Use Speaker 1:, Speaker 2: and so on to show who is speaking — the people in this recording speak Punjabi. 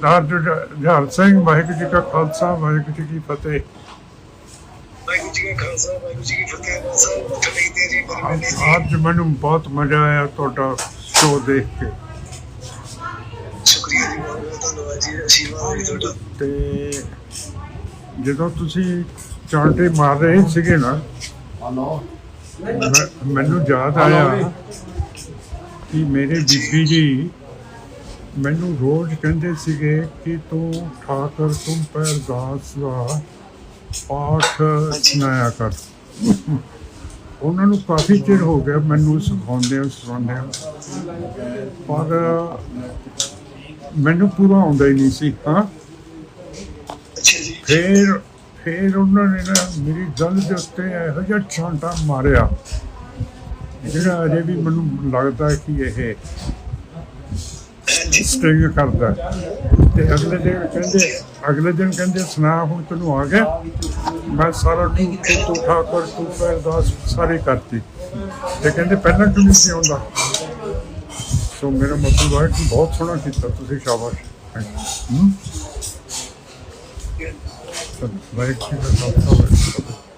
Speaker 1: ਸਰਦਾਰ ਜੁਝਾਰ ਸਿੰਘ ਵਾਹਿਗੁਰੂ ਜੀ ਕਾ ਖਾਲਸਾ ਵਾਹਿਗੁਰੂ ਜੀ ਕੀ ਫਤਿਹ।
Speaker 2: ਵਾਹਿਗੁਰੂ ਜੀ ਕਾ ਖਾਲਸਾ ਵਾਹਿਗੁਰੂ ਜੀ ਕੀ ਫਤਿਹ। ਬਸ ਮੱਥਾ ਟੇਕਦੇ ਜੀ ਮੇਰੇ ਵੇਲੇ ਜੀ।
Speaker 1: ਅੱਜ ਮੈਨੂੰ ਬਹੁਤ ਮਜ਼ਾ ਆਇਆ ਤੁਹਾਡਾ ਸ਼ੋਅ ਦੇਖ ਕੇ।
Speaker 2: ਸ਼ੁਕਰੀਆ ਜੀ ਬਹੁਤ ਬਹੁਤ ਧੰਨਵਾਦ ਜੀ ਆਸ਼ੀਰਵਾਦ ਹੈ ਤੁਹਾਡਾ।
Speaker 1: ਤੇ ਜਦੋਂ ਤੁਸੀਂ ਚਾਂਟੇ ਮਾਰ ਰਹੇ ਸੀਗੇ ਨਾ ਮੈਨੂੰ ਯਾਦ ਆਇਆ ਕਿ ਮੇਰੇ ਬੀਬੀ ਜੀ ਮੈਨੂੰ ਰੋਜ਼ ਕਹਿੰਦੇ ਸੀਗੇ ਕਿ ਤੂੰ ਠਾਕਰ ਤੁਮ ਪਰ ਦਾਸ ਦਾ ਪਾਠ ਸੁਣਾਇਆ ਕਰ। ਉਹਨਾਂ ਨੂੰ ਕਾਫੀ ਚਿਰ ਹੋ ਗਿਆ ਮੈਨੂੰ ਸਿਖਾਉਂਦੇ ਸਿਖਾਉਂਦੇ ਪਰ ਮੈਨੂੰ ਪੂਰਾ ਆਉਂਦਾ ਹੀ ਨਹੀਂ ਸੀ ਹਾਂ। ਫੇਰ ਫੇਰ ਉਹਨਾਂ ਨੇ ਨਾ ਮੇਰੀ ਗੱਲ ਦੇ ਉੱਤੇ ਇਹੋ ਜਿਹਾ ਛਾਂਟਾ ਮਾਰਿਆ ਜਿਹੜਾ ਅਜੇ ਵੀ ਮੈਨੂੰ ਲੱਗਦਾ ਕਿ ਇਹ ਸਟਿੰਗ ਕਰਦਾ ਤੇ ਅਗਲੇ ਦਿਨ ਕਹਿੰਦੇ, ਅਗਲੇ ਦਿਨ ਕਹਿੰਦੇ, ਸੁਣਾ, ਹੁਣ ਤੈਨੂੰ ਆ ਗਿਆ। ਮੈਂ ਸਾਰਾ ਤੂੰ ਤੂੰ ਠਾਕੁਰ ਤੂੰ ਅਰਦਾਸ ਸਾਰੀ ਕਰਤੀ। ਤੇ ਕਹਿੰਦੇ, ਪਹਿਲਾਂ ਕਿਉਂ ਨਹੀਂ ਸੀ ਆਉਂਦਾ? ਸੋ ਮੇਰਾ ਮਤਲਬ ਹੈ ਕਿ ਬਹੁਤ ਸੋਹਣਾ ਕੀਤਾ ਤੁਸੀਂ, ਸ਼ਾਬਾਸ਼। ਹੂੰ? ਵਾਹਿਗੁਰੂ ਜੀ ਦਾ ਖਾਲਸਾ ਵਾਹਿਗੁਰੂ